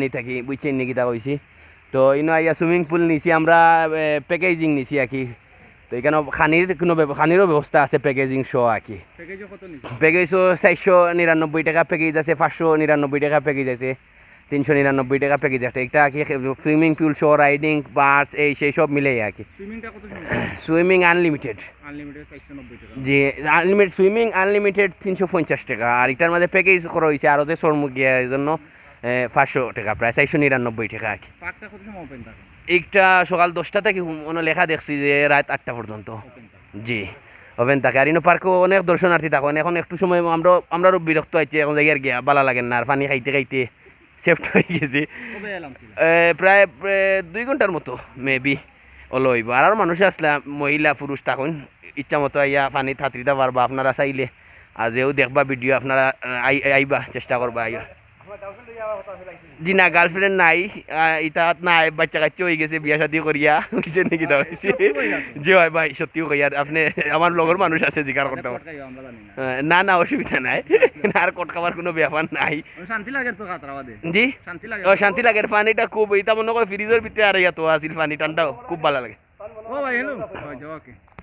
নি থাকি বুঝছেন নাকি তা কইছি? তো ইনো আইয়া সুইমিং পুল নিছি আমরা প্যাকেজিং নিছি আর কি। তো এখানে খানির কোনো খানিরও ব্যবস্থা আছে প্যাকেজিং শো আর কি। প্যাকেজও প্যাকেজও চারশো নিরানব্বই টাকা প্যাকেজ আছে পাঁচশো নিরানব্বই টাকা প্যাকেজ আছে তিনশো নিরানব্বই টাকা প্যাকেজ আছে। একটা কি সুইমিং পুল শো রাইডিং বাস এই সেই সব মিলে আর কি। সুইমিং আনলিমিটেড জি আনলিমিটেড সুইমিং আনলিমিটেড তিনশো পঞ্চাশ টাকা। আর এটার মধ্যে প্যাকেজ করা হয়েছে আরও যে সরমুখিয়া এই জন্য। পাঁচশো টাকা প্রায় চারশো নিরানব্বই টাকা। আর কি একটা সকাল দশটা থেকে মনে লেখা দেখছি যে রাত আটটা পর্যন্ত। জি ওভেন থাকে। আর ইনো পার্কেও অনেক দর্শনার্থী থাকেন। এখন একটু সময় আমরা আমরাও বিরক্ত হয়েছি। এখন জায়গার গিয়া ভালো লাগেন না আর পানি খাইতে খাইতে সেফট হয়ে গেছি। প্রায় দুই ঘণ্টার মতো মেবি ওলো হইব। আর আর মানুষ আসলে মহিলা পুরুষ থাকুন। ইচ্ছা মতো আইয়া পানি থাতরিতে পারবা আপনারা চাইলে আজও দেখবা ভিডিও আপনারা আই- আইবা চেষ্টা করবা আইয়া। জি না গার্লফ্রেন্ড নাই ইটা নাই বাচ্চা কাচ্চা হয়ে গেছে বিয়া শাদি করিয়া নাকি তা হয়েছে? জি হয় ভাই সত্যিও কইয়া আপনি আমার লগর মানুষ আছে জিকার করতে না। না অসুবিধা নাই। আর কট খাবার কোনো ব্যাপার নাই। শান্তি লাগে তো জি? শান্তি লাগে ও শান্তি লাগে পানিটা খুব এটা মনে করে ফ্রিজের ভিতরে আর ইয়া তো আছিল পানি ঠান্ডাও খুব ভালো লাগে। ও ভাই হ্যালো ওকে।